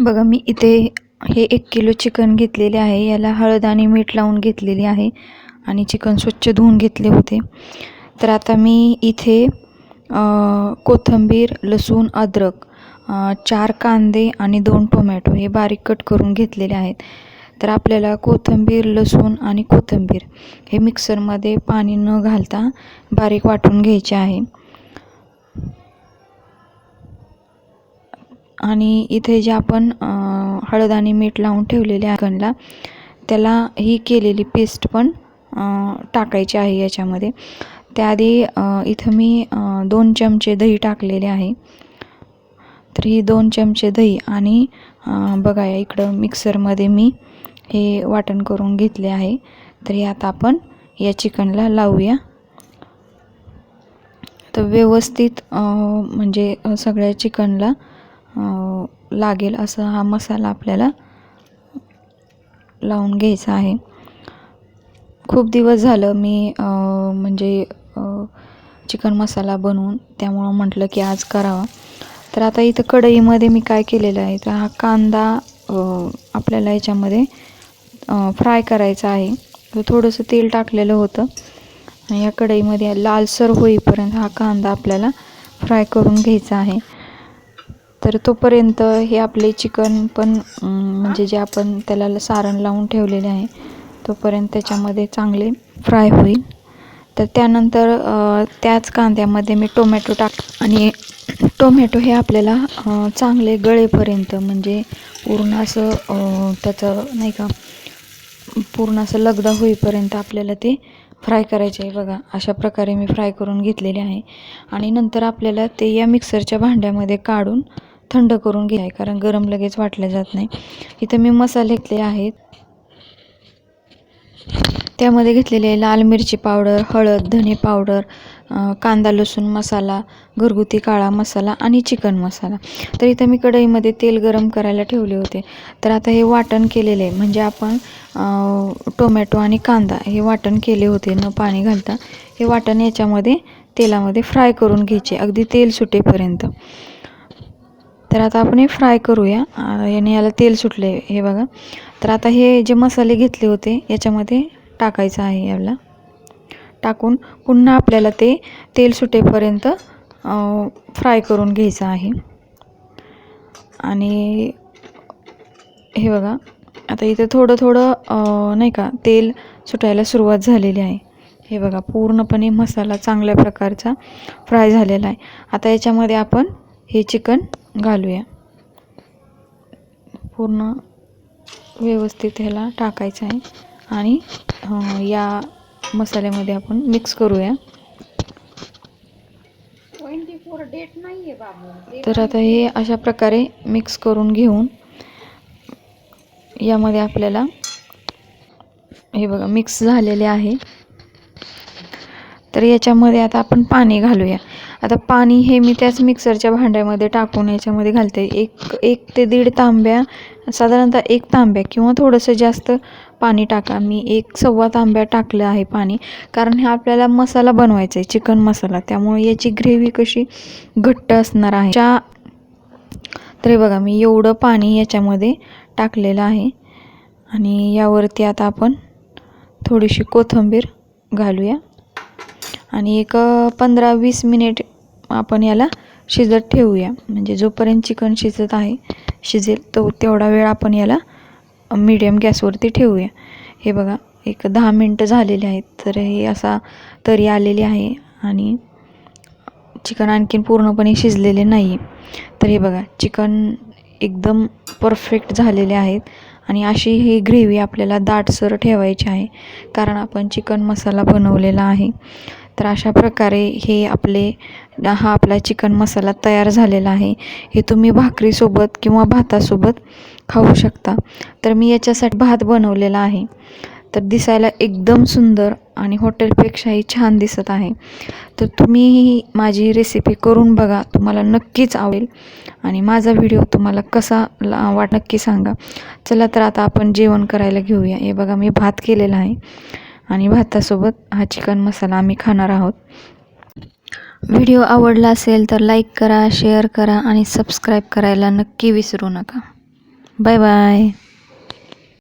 बघा मी इथे हे एक किलो चिकन घेतलेले आहे. याला हळद आणि मीठ लावून घेतलेले आहे आणि चिकन स्वच्छ धुवून घेतले होते. तर आता मी इथे कोथंबीर कोथिंबीर लसूण अद्रक चार कांदे आणि दोन टोमॅटो हे बारीक कट करून घेतलेले आहेत. तर आपल्याला कोथिंबीर लसूण आणि कोथिंबीर हे मिक्सरमध्ये पाणी न घालता बारीक वाटून घ्यायचे आहे. आणि इथे जे आपण हळद आणि मीठ लावून ठेवलेले आहे त्याला ही केलेली पेस्ट पण टाकायची आहे याच्यामध्ये. त्याआधी इथं मी दोन चमचे दही टाकलेले आहे. तर ही दोन चमचे दही आणि बघा या इकडं मिक्सरमध्ये मी हे वाटण करून घेतले आहे. तर हे आता आपण या चिकनला लावूया. तर व्यवस्थित म्हणजे सगळ्या चिकनला लागेल असा हा मसाला आपल्याला लावून घ्यायचा आहे. खूप दिवस झालं मी म्हणजे चिकन मसाला बनवून त्यामुळं म्हटलं की आज करावा. तर आता इथं कढईमध्ये मी काय केलेलं आहे तर हा कांदा आपल्याला याच्यामध्ये फ्राय करायचा आहे. तर थोडंसं तेल टाकलेलं होतं. आणि या कढईमध्ये लालसर होईपर्यंत हा कांदा आपल्याला फ्राय करून घ्यायचा आहे. तर तोपर्यंत हे आपले चिकन पण म्हणजे जे आपण त्याला सारण लावून ठेवलेले आहे तोपर्यंत त्याच्यामध्ये चांगले फ्राय होईल. तर त्यानंतर त्याच कांद्यामध्ये मी टोमॅटो टाक आणि टोमॅटो हे आपल्याला चांगले गळेपर्यंत म्हणजे पूर्ण असं त्याचं नाही का पूर्ण असं लगदा होईपर्यंत आपल्याला ते फ्राय करायचे आहे बघा. अशा प्रकारे मी फ्राय करून घेतलेले आहे. आणि नंतर आपल्याला ते या मिक्सरच्या भांड्यामध्ये काढून थंड करून घ्याय कारण गरम लगेच वाटलं जात नाही. इथं मी मसाले घेतले आहेत. त्यामध्ये घेतलेले लाल मिरची पावडर हळद धने पावडर कांदा लसूण मसाला घरगुती काळा मसाला आणि चिकन मसाला. तर इथं मी कढईमध्ये तेल गरम करायला ठेवले होते. तर आता हे वाटण केलेले आहे. म्हणजे आपण टोमॅटो आणि कांदा हे वाटण केले होते. न पाणी घालता हे वाटण याच्यामध्ये तेलामध्ये फ्राय करून घ्यायचे. अगदी तेल सुटेपर्यंत. तर आता आपण हे फ्राय करूया. याने याला तेल सुटले हे बघा. तर आता हे जे मसाले घेतले होते याच्यामध्ये टाकायचं आहे याला. टाकून पुन्हा आपल्याला ते तेल सुटेपर्यंत फ्राय करून घ्यायचं आहे. आणि हे बघा आता इथे थोडं थोडं नाही का तेल सुटायला सुरुवात झालेली आहे. हे बघा पूर्णपणे मसाला चांगल्या प्रकारचा फ्राय झालेला आहे. आता याच्यामध्ये आपण हे चिकन घालूया. पूर्ण व्यवस्थित ह्याला टाकायचं आहे. आणि या मसाल्यामध्ये आपण मिक्स करूया. तर आता हे अशा प्रकारे मिक्स करून घेऊन यामध्ये आपल्याला हे बघा मिक्स झालेले आहे. तर याच्यामध्ये आता आपण पाणी घालूया. आता पाणी हे मी त्याच मिक्सरच्या भांड्यामध्ये टाकून याच्यामध्ये घालते. एक एक ते दीड तांब्या साधारणतः एक तांब्या किंवा थोडंसं जास्त पाणी टाका. मी एक सव्वा तांब्या टाकलं आहे पाणी. कारण हे आपल्याला मसाला बनवायचा आहे चिकन मसाला. त्यामुळे याची ग्रेव्ही कशी घट्ट असणार आहे. च्या तर हे बघा मी एवढं पाणी याच्यामध्ये टाकलेलं आहे. आणि यावरती आता आपण थोडीशी कोथिंबीर घालूया. आणि एक पंधरा वीस मिनिट आपण याला शिजत ठेवूया. म्हणजे जोपर्यंत चिकन शिजत आहे शिजेल तो तेवढा वेळ आपण याला मीडियम गॅसवरती ठेवूया. हे बघा एक दहा मिनटं झालेले आहेत. तर हे असा तरी आलेली आहे आणि चिकन आणखीन पूर्णपणे शिजलेले नाही तर हे बघा चिकन एकदम परफेक्ट झालेले आहेत आणि अशी ही ग्रेव्ही आपल्याला दाटसर ठेवायची आहे कारण आपण चिकन मसाला बनवलेला आहे. तर अशा प्रकारे हे आपले हा आपला चिकन मसाला तयार झालेला आहे. हे तुम्ही भाकरीसोबत किंवा भातासोबत खाऊ शकता. तर मी याच्यासाठी भात बनवलेला आहे. तर दिसायला एकदम सुंदर आणि हॉटेलपेक्षाही छान दिसत आहे. तर तुम्ही ही माझी रेसिपी करून बघा. तुम्हाला नक्कीच आवडेल. आणि माझा व्हिडिओ तुम्हाला कसा ला वाट नक्की सांगा. चला तर आता आपण जेवण करायला घेऊया. हे बघा मी भात केलेला आहे. आणि भातासोबत हा चिकन मसाला आम्ही खाणार आहोत. व्हिडिओ आवडला असेल तर लाईक करा शेअर करा आणि सबस्क्राईब करायला नक्की विसरू नका. Bye bye.